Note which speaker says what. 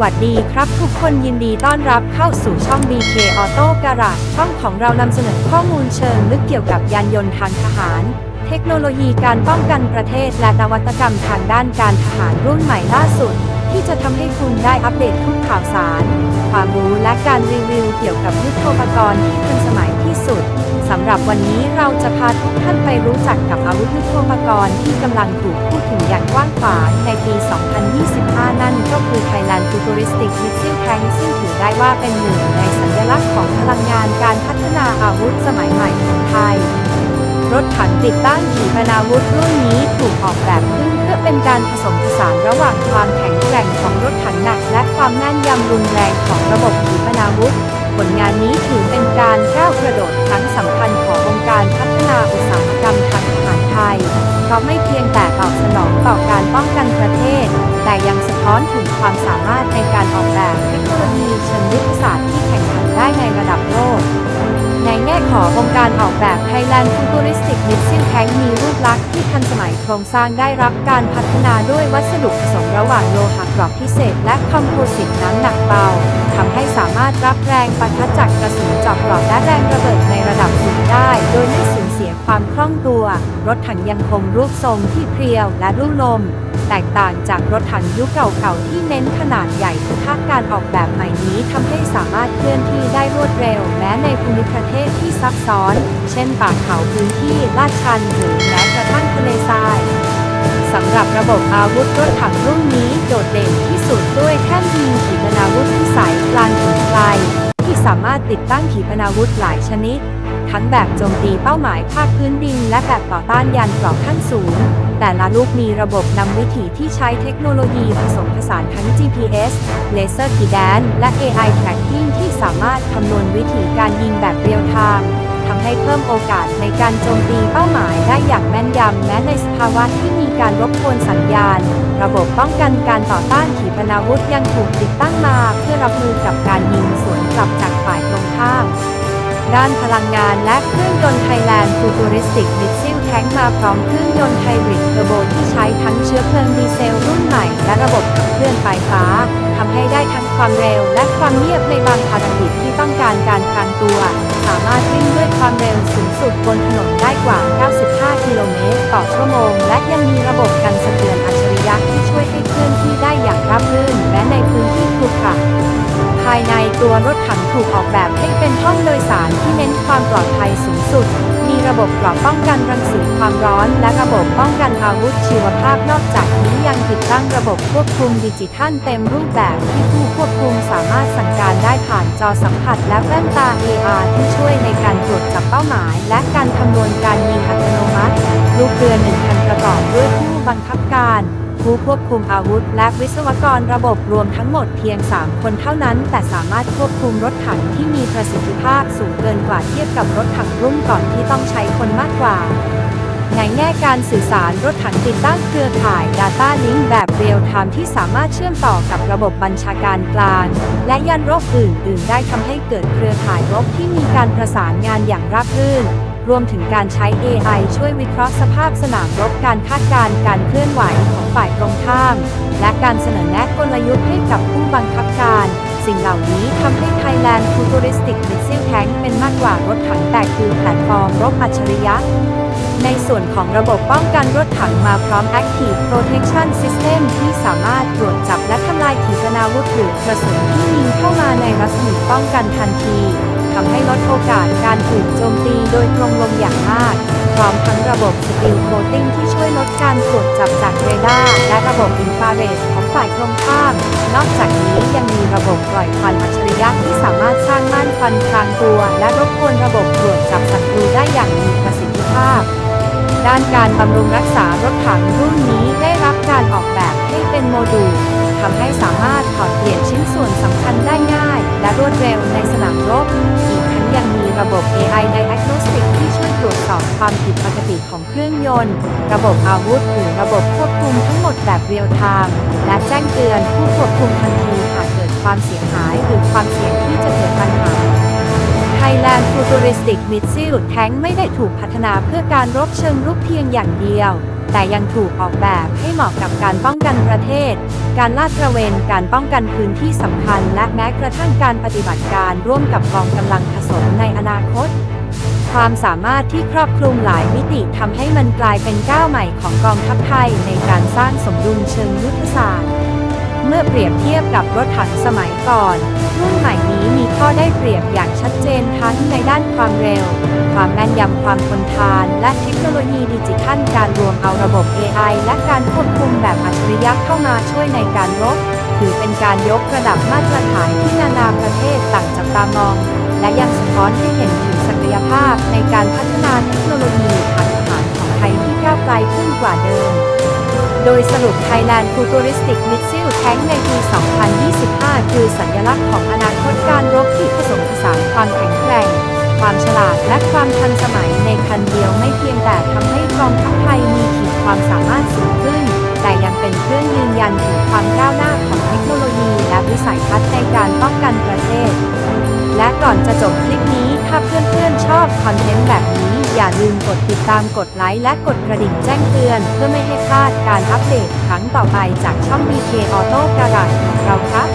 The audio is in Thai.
Speaker 1: วัสดีครับทุกคนยินดีต้อนรับเข้าสู่ช่อง BK Auto Garage ช่องของเรานำเสนอข้อมูลเชิงลึกเกี่ยวกับยานยนต์ทางทหาร เทคโนโลยีการป้องกันประเทศและนวัตกรรมทางด้านการทหารรุ่นใหม่ล่าสุด ที่จะทำให้คุณได้อัปเดตทุกข่าวสาร ความรู้และการรีวิวเกี่ยวกับยุทโธปกรณ์ที่ทันสมัยที่สุดสำหรับวันนี้เราจะพาทุกท่านไปรู้จักกับอาวุธยุทโธปกรณ์ที่กำลังถูกพูดถึงอย่างกว้างขวางในปี 2025 นั่นก็คือ Thailand Futuristic Missile Tank ซึ่งถือได้ว่าเป็นหนึ่งในสัญลักษณ์ของพลังงานการพัฒนาอาวุธสมัยใหม่ของไทย รถถังติดตั้งขีปนาวุธรุ่นนี้ถูกออกแบบขึ้น เป็นการผสมผสานระหว่างความแข็งแกร่งของรถถังหนัก และความแม่นยำรุนแรงของระบบขีปนาวุธ ผลงานนี้ถือเป็นการก้าวกระโดดครั้งสำคัญขององค์การพัฒนาอุตสาหกรรมทางทหารไทย เพราะไม่เพียงแต่ตอบสนองต่อการป้องกันประเทศ แต่ยังสะท้อนถึงความสามารถในการออกแบบเทคโนโลยีเชิงยุทธศาสตร์ที่แข่งขันได้ในระดับโลก ในแง่ขององค์การออกแบบ Thailand Futuristic Missile Tank มีรูปลักษณ์ที่ทันสมัยโครงสร้างได้รับการพัฒนาด้วยวัสดุผสมระหว่างโลหะกรอบพิเศษ และคอมโพสิตน้ำหนักเบาทำให้สามารถรับแรงปะทะจากกระสุนเจาะกรอบและแรงระเบิดในระดับสูงได้ โดยไม่ ความคล่องตัว รถถังยังคงรูปทรงที่เพรียวและรุ่ลม แตกต่างจากรถถังยุคเก่าๆที่เน้นขนาดใหญ่ท่าการออกแบบใหม่นี้ทำให้สามารถเคลื่อนที่ได้รวดเร็ว แม้ในภูมิประเทศที่ซับซ้อน เช่นป่าเขาพื้นที่ลาดชันหรือแม้กระทั่งทะเลทรายสำหรับระบบอาวุธรถถังรุ่นนี้โดดเด่นที่สุดด้วยแท่นยิงขีปนาวุธพิสัยกลางถึงไกลามารถติดตั้งขีปนาวุธหลายชนิด ทั้งแบบโจมตีเป้าหมายภาคพื้นดิน และแบบต่อต้านยานเกราะขั้นสูง แต่ละลูกมีระบบนำวิถีที่ใช้เทคโนโลยีผสมผสานทั้ง GPS เลเซอร์ขีแดน และ AI tracking ที่สามารถคำนวณวิถีการยิงแบบเรียลไทม์ ให้เพิ่มโอกาสในการโจมตีเป้าหมายได้อย่างแม่นยำแม้ในสภาวะที่มีการรบกวนสัญญาณ ระบบป้องกันการต่อต้านขีปนาวุธยังถูกติดตั้งมา เพื่อรับมือกับการยิงสวนกลับจากฝ่ายตรงข้าม ด้านพลังงานและเครื่องยนต์ Thailand Futuristic Missile Tank มาพร้อมเครื่องยนต์ไฮบริดเทอร์โบที่ใช้ทั้งเชื้อเพลิงดีเซลรุ่นใหม่ และระบบขับเคลื่อนไฟฟ้าทำให้ได้ทั้งความเร็ว และความเงียบในบางภารกิจที่ต้องการการพรางตัว สามารถวิ่งด้วยความเร็วสูงสุดบนถนนได้กว่า 95 กิโลเมตรต่อชั่วโมง และยังมีระบบกันสะเทือนอัจฉริยะที่ช่วยให้เคลื่อนที่ได้อย่างราบรื่นแม้ในพื้นที่ ขรุขระภายในตัวรถถังถูกออกแบบให้เป็นห้องโดยสารที่เน้นความปลอดภัยสูงสุด มีระบบกรอบป้องกันรังสีความร้อน และระบบป้องกันอาวุธชีวภาพนอกจากนี้ยังติดตั้งระบบควบคุมดิจิทัลเต็มรูปแบบที่ผู้ควบคุมสามารถสั่งการได้ผ่านจอสัมผัสและแว่นตา AR ที่ช่วยในการตรวจจับเป้าหมาย และการคำนวณการยิงอัตโนมัติ ลูกเรือหนึ่งคันประกอบด้วยผู้บังคับการ ผู้ควบคุมอาวุธ และวิศวกรระบบรวมทั้งหมดเพียง 3 คนเท่านั้น แต่สามารถควบคุมรถถังที่มีประสิทธิภาพสูงเกินกว่าเทียบกับรถถังรุ่นก่อนที่ต้องใช้คนมากกว่าในแง่การสื่อสารรถถังติดตั้งเครือข่าย Data Link แบบเรียลไทม์ที่สามารถเชื่อมต่อกับระบบบัญชาการกลาง และยันรบอื่นๆ ได้ทำให้เกิดเครือข่ายรบที่มีการประสานงานอย่างราบรื่น รวมถึงการใช้ AI ช่วยวิเคราะห์สภาพสนามรบการคาดการณ์การเคลื่อนไหวของฝ่ายตรงข้าม และการเสนอแนะกลยุทธ์ให้กับผู้บังคับการ สิ่งเหล่านี้ทำให้ Thailand Futuristic Missile Tank เป็นมากกว่ารถถังแต่คือแพลตฟอร์มรบอัจฉริยะในส่วนของระบบป้องกันรถถังมาพร้อม Active Protection System ที่สามารถตรวจจับและทำลายขีปนาวุธหรือกระสุนที่ยิงเข้ามาในรัศมีป้องกันทันที ทำให้ลดโอกาสการถูกโจมตีโดยตรงลงอย่างมาก พร้อมทั้งระบบ Steel Coating ที่ช่วยลดการตรวจจับจากเรดาร์และระบบอินฟราเรดของฝ่ายตรงข้าม นอกจากนี้ยังมีระบบปล่อยควันอัจฉริยะที่สามารถสร้างม่านควันพรางตัว และรบกวนระบบตรวจจับศัตรูได้อย่างมีประสิทธิภาพ ด้านการบำรุงรักษารถถังรุ่นนี้ได้รับการออกแบบให้เป็นโมดูล ทำให้สามารถถอดเปลี่ยนชิ้นส่วนสำคัญได้ง่าย และรวดเร็วในสนามรบ อีกทั้งยังมีระบบ AI Diagnostic ที่ช่วยตรวจสอบความผิดปกติของเครื่องยนต์ ระบบอาวุธหรือระบบควบคุมทั้งหมดแบบเรียลไทม์และแจ้งเตือนผู้ควบคุมทันทีหากเกิดความเสียหายหรือความเสี่ยงที่จะเกิดปัญหา Thailand Futuristic Missile Tank ไม่ได้ถูกพัฒนาเพื่อการรบเชิงรุกเพียงอย่างเดียว แต่ยังถูกออกแบบให้เหมาะกับการป้องกันประเทศ การลาดตระเวน การป้องกันพื้นที่สำคัญ และแม้กระทั่งการปฏิบัติการร่วมกับกองกำลังผสมในอนาคต ความสามารถที่ครอบคลุมหลายมิติทำให้มันกลายเป็นก้าวใหม่ของกองทัพไทยในการสร้างสมดุลเชิงยุทธศาสตร์ มื่อเปรียบเทียบกับรถถังสมัยก่อน รุ่นใหม่นี้มีข้อได้เปรียบอย่างชัดเจนทั้งในด้านความเร็ว ความแม่นยำความทนทาน และเทคโนโลยีดิจิทัลการรวมเอาระบบ AI และการควบคุมแบบอัจฉริยะเข้ามาช่วยในการรบถือเป็นการยกระดับมาตรฐานที่นานาประเทศต่างจับตามอง และยังสะท้อนให้เห็นถึงศักยภาพในการพัฒนาเทคโนโลยีทางทหารของไทยที่ก้าวไกลขึ้นกว่าเดิม โดยสรุป Thailand Futuristic Missile Tank ในปี 2025 คือสัญลักษณ์ของอนาคตการรบที่ผสมผสานความแข็งแกร่ง ความฉลาดและความทันสมัยในคันเดียวไม่เพียงแต่ทำให้กองทัพไทยมีขีดความสามารถสูงขึ้น แต่ยังเป็นเครื่องยืนยันถึงความก้าวหน้าของเทคโนโลยีและวิสัยทัศน์ในการป้องกันประเทศ และก่อนจะจบคลิปนี้ถ้าเพื่อนๆชอบคอนเทนต์แบบนี้อย่าลืมกดติดตามกดไลค์และกดกระดิ่งแจ้งเตือน เพื่อไม่ให้พลาดการอัปเดตครั้งต่อไปจากช่อง BK Auto Garage ของเราครับ